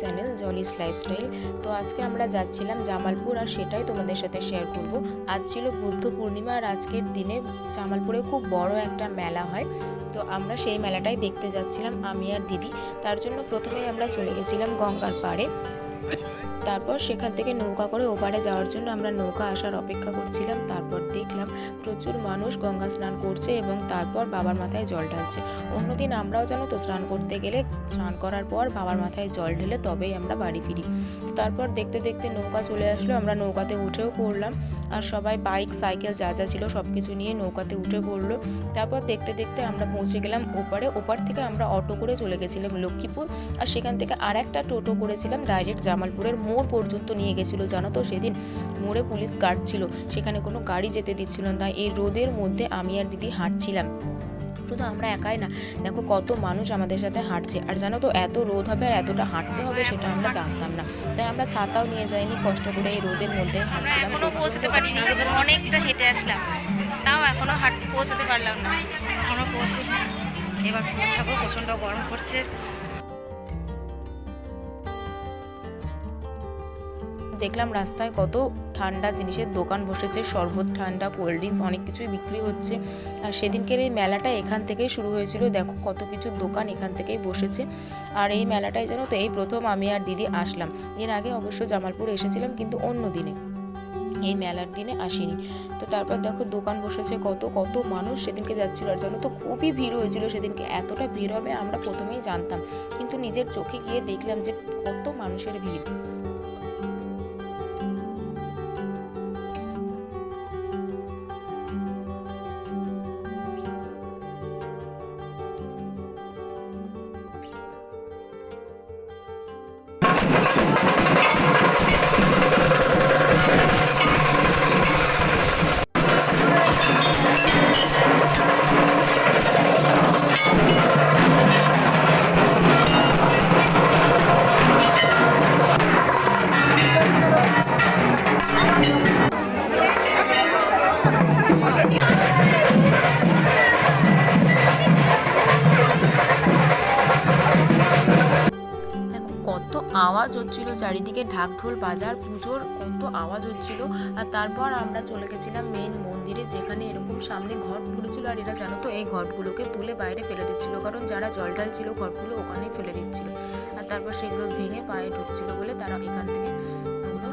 Channel Jolis lifestyle তো আজকে আমরা যাচ্ছিলাম জামালপুর আর সেটাই তোমাদের সাথে শেয়ার করব। আজ ছিল বুদ্ধ পূর্ণিমা আর আজকের দিনে জামালপুরে খুব বড় একটা মেলা হয়। তো আমরা সেই মেলাটাই দেখতে যাচ্ছিলাম, আমি আর দিদি। তার জন্য প্রথমেই আমরা চলে গেছিলাম গঙ্গার পাড়ে। তারপর সেখান থেকে নৌকা করে ওপারে যাওয়ার জন্য আমরা নৌকা আসার অপেক্ষা করছিলাম। তারপর দেখলাম প্রচুর মানুষ গঙ্গা স্নান করছে এবং তারপর বাবার মাথায় জল ঢালছে। অন্যদিন আমরাও জানো তো স্নান করতে গেলে, স্নান করার পর বাবার মাথায় জল ঢেলে তবেই আমরা বাড়ি ফিরি। তারপর দেখতে দেখতে নৌকা চলে আসলো, আমরা নৌকাতে উঠেও পড়লাম। আর সবাই বাইক, সাইকেল যা যা ছিল সব কিছু নিয়ে নৌকাতে উঠে পড়ল। তারপর দেখতে দেখতে আমরা পৌঁছে গেলাম ওপারে। ওপার থেকে আমরা অটো করে চলে গেছিলাম লক্ষ্মীপুর। আর সেখান থেকে আর একটা টোটো করেছিলাম, ডাইরেক্ট জামালপুরের মোড় পর্যন্ত নিয়ে গেছিল, জানো তো? সেদিন মোড়ে পুলিশ গার্ড ছিল, সেখানে কোনো গাড়ি যেতে দিচ্ছিল না। এই রোদের মধ্যে আমি আর দিদি হাঁটছিলাম। শুধু আমরা একাই না, দেখো কত মানুষ আমাদের সাথে হাঁটছে। আর জানো তো, এত রোদ হবে আর এতটা হাঁটতে হবে সেটা আমরা জানতাম না। তাই আমরা ছাতাও নিয়ে যাইনি, কষ্ট করে এই রোদের মধ্যে হাঁটছিলাম। পৌঁছাতে পারিনি অনেকটা হেঁটে আসলাম। তাও এখনও হাঁট পৌঁছাতে পারলাম না। এখনও পৌঁছে এবার পৌঁছাবো, প্রচণ্ড গরম করছে দেখলাম রাস্তায় কত ঠান্ডা জিনিসের দোকান বসেছে, শরবত ঠান্ডা কোল্ড ড্রিঙ্কস অনেক কিছুই বিক্রি হচ্ছে। আর সেদিনকের এই মেলাটা এখান থেকেই শুরু হয়েছিল। দেখো কত কিছু দোকান এখান থেকেই বসেছে। আর এই মেলাটাই জানো তো, এই প্রথম আমি আর দিদি আসলাম। এর আগে অবশ্য জামালপুর এসেছিলাম, কিন্তু অন্য দিনে। এই মেলার দিনে আসিনি। তো তারপর দেখো দোকান বসেছে কত কত মানুষ সেদিনকে যাচ্ছিল। আর জানো তো, খুবই ভিড় হয়েছিল সেদিনকে। এতটা ভিড় হবে আমরা প্রথমেই জানতাম। কিন্তু নিজের চোখে গিয়ে দেখলাম যে কত মানুষের ভিড়। আওয়াজ হচ্ছিল চারিদিকে ঢাক ঢোল বাজার, পুজোর কত আওয়াজ হচ্ছিল। আর তারপর আমরা চলে গেছিলাম মেন মন্দিরে, যেখানে এরকম সামনে ঘট পড়েছিল। আর এরা জানো তো, এই ঘটগুলোকে তুলে বাইরে ফেলে দিচ্ছিল। কারণ যারা জল ঢাল ছিল, ঘটগুলো ওখানেই ফেলে দিচ্ছিল। আর তারপর সেগুলো ভেঙে পায়ে ঢুকছিল বলে তারা এখান থেকে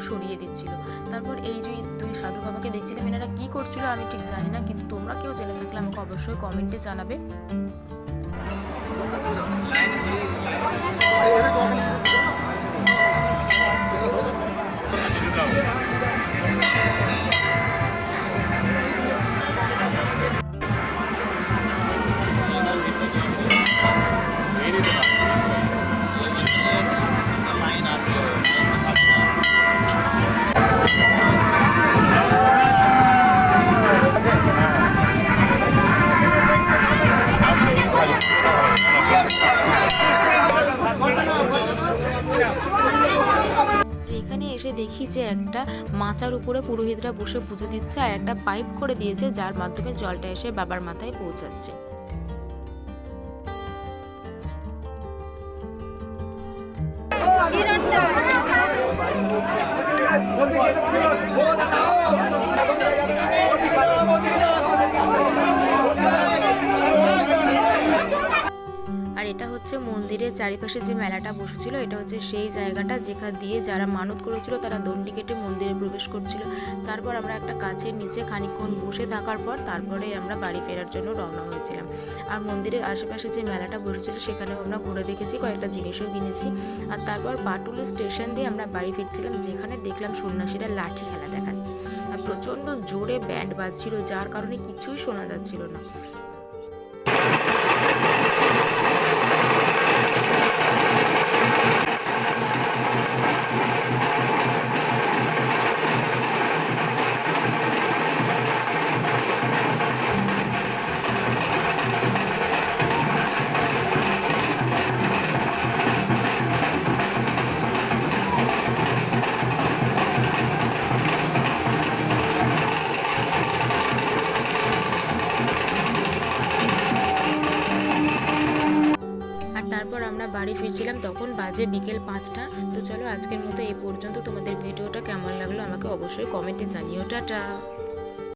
সরিয়ে দিচ্ছিল। তারপর এই যে দুই সাধু বাবাকে দেখছিলাম, এনারা কি করছিল আমি ঠিক জানি না, কিন্তু তোমরা কেউ জেনে থাকলে আমাকে অবশ্যই কমেন্টে জানাবে। এসে দেখি যে একটা মাচার উপরে পুরোহিতরা বসে পুজো দিচ্ছে আর একটা পাইপ করে দিয়েছে, যার মাধ্যমে জলটা এসে বাবার মাথায় পৌঁছাচ্ছে। এটা হচ্ছে মন্দিরের চারিপাশে যে মেলাটা বসেছিল, এটা হচ্ছে সেই জায়গাটা যেখান দিয়ে যারা মানত করেছিল তারা দণ্ডি কেটে মন্দিরে প্রবেশ করছিল। তারপর আমরা একটা গাছের নিচে খানিকক্ষণ বসে থাকার পর তারপরে আমরা বাড়ি ফেরার জন্য রওনা হয়েছিলাম। আর মন্দিরের আশেপাশে যে মেলাটা বসেছিল সেখানেও আমরা ঘুরে দেখেছি, কয়েকটা জিনিসও কিনেছি। আর তারপর পাটুলি স্টেশন দিয়ে আমরা বাড়ি ফিরছিলাম, যেখানে দেখলাম সন্ন্যাসীরা লাঠি খেলা দেখাচ্ছে। আর প্রচণ্ড জোরে ব্যান্ড বাজছিল, যার কারণে কিছুই শোনা যাচ্ছিল না। আমরা বাড়ি ফিরছিলাম তখন বাজে বিকেল পাঁচটা। তো চলো আজকের মতো এই পর্যন্ত। তোমাদের ভিডিওটা কেমন লাগল আমাকে অবশ্যই কমেন্টে জানিও। টাটা।